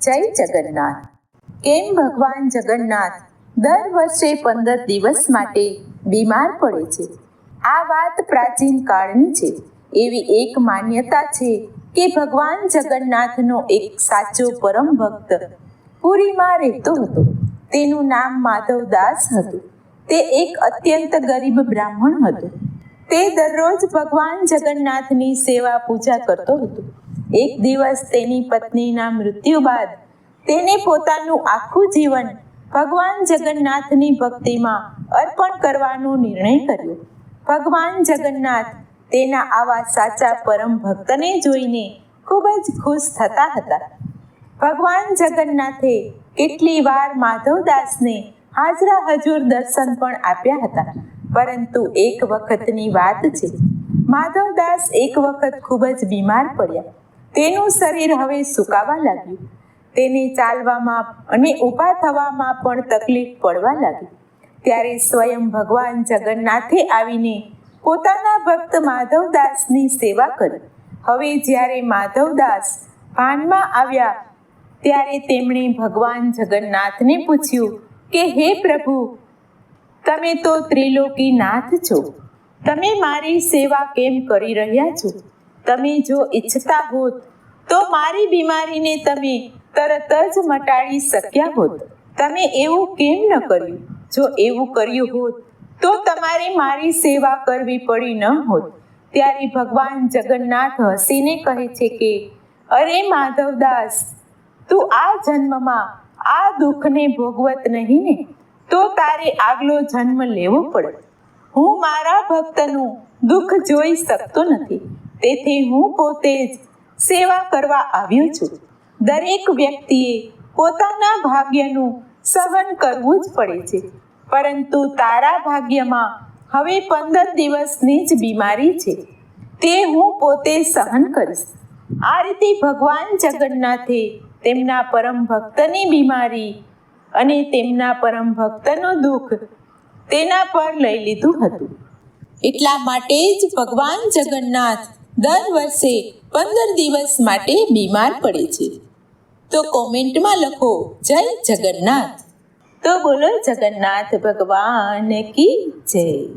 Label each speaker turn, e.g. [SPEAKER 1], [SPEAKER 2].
[SPEAKER 1] જય જગન્નાથ. કેમ ભગવાન જગન્નાથ? દર વર્ષે પંદર દિવસ માટે બીમાર પડે છે. આ વાત પ્રાચીન કાળની છે. એવી એક માન્યતા છે કે ભગવાન જગન્નાથનો એક સાચો પરમ ભક્ત પુરીમાં રહેતો હતો. તેનું નામ માધવદાસ હતું. તે એક અત્યંત ગરીબ બ્રાહ્મણ હતો. તે દરરોજ ભગવાન જગન્નાથની સેવા પૂજા કરતો હતો. એક દિવસ તેની પત્નીના મૃત્યુ બાદ તેને પોતાનું આખું જીવન ભગવાન જગન્નાથની ભક્તિમાં અર્પણ કરવાનો નિર્ણય કર્યો. ભગવાન જગન્નાથ તેના આવા સાચા પરમ ભક્તને જોઈને ખૂબ જ ખુશ થતા હતા. ભગવાન જગન્નાથે કેટલી વાર માધવદાસને હાજરા હજુર દર્શન પણ આપ્યા હતા, પરંતુ એક વખતની વાત છે. માધવદાસ એક વખત ખૂબ જ બીમાર પડ્યા. તેનું શરીર હવે સુકાવા લાગ્યું. તેને ચાલવામાં અને ઊભા થવામાં પણ તકલીફ પડવા લાગી. ત્યારે સ્વયં ભગવાન જગન્નાથે આવીને પોતાના ભક્ત માધવદાસની સેવા કરી. હવે જ્યારે માધવદાસ ભાનમાં આવ્યા, ત્યારે તેમણે ભગવાન જગન્નાથને પૂછ્યું કે, હે પ્રભુ, તમે તો ત્રિલોકી નાથ છો. તમે મારી સેવા કેમ કરી રહ્યા છો? તમે જો ઈચ્છતા હોત તો મારી બીમારીને તમે તરત જ મટાડી શક્યા હોત. તમે એવું કેમ ન કર્યું? જો એવું કર્યું હોત, તો તમારે મારી સેવા કરવી પડી ન હોત. ત્યારે ભગવાન જગન્નાથ હસીને કહે છે કે, અરે માધવદાસ, તું આ જન્મમાં આ દુઃખને ભોગવત નહીં ને? તો તારે આગલો જન્મ લેવો પડે. હું મારા ભક્તનું દુઃખ જોઈ શકતો નથી. તેથી હું પોતે જ સેવા કરવા આવ્યો છું. દરેક વ્યક્તિએ પોતાના ભાગ્યનું સહન કરવું જ પડે છે. પરંતુ તારા ભાગ્યમાં હવે પંદર દિવસની જ બીમારી છે. તે હું પોતે સહન કરીશ. આ રીતે ભગવાન જગન્નાથે તેમના પરમ ભક્તની બીમારી અને તેમના પરમ ભક્તનો દુઃખ તેના પર લઈ લીધું હતું. એટલા માટે જ ભગવાન જગન્નાથ દર વર્ષે પંદર દિવસ માટે બીમાર પડે છે. તો કોમેન્ટમાં લખો, જય જગન્નાથ. તો બોલો, જગન્નાથ ભગવાન કી જય.